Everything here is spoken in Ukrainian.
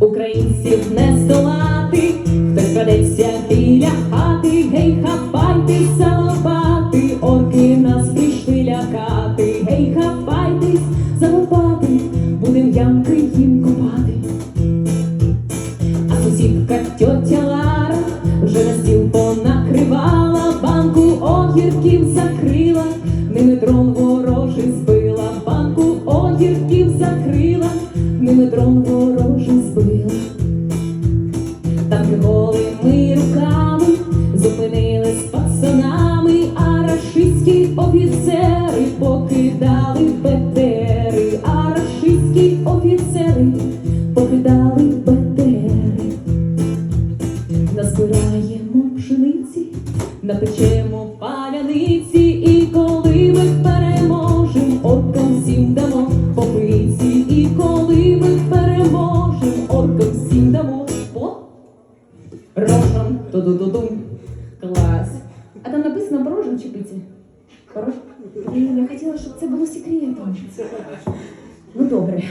Українців не здолати, хтось крадеться біля хати, гей, хапайтеся лопати, орки нас прийшли лякати, гей, хапайтесь за лопати, будем ямки їм копати. А сусідка тьотя Лара вже на стіл понакривала, банку огірків закрила, ними дрон ними дрон ворожий збила. Там голими руками зупинились пацанами, а рашистські офіцери покидали БТРи, а рашистські офіцери покидали БТРи. Назбираємо пшениці, напечемо паляниці, дамо по рожам. Ту-ду-ду-дум. Клас. А там написано порожем чи пиці? Блін, я хотіла, щоб це було секретом. Ну добре.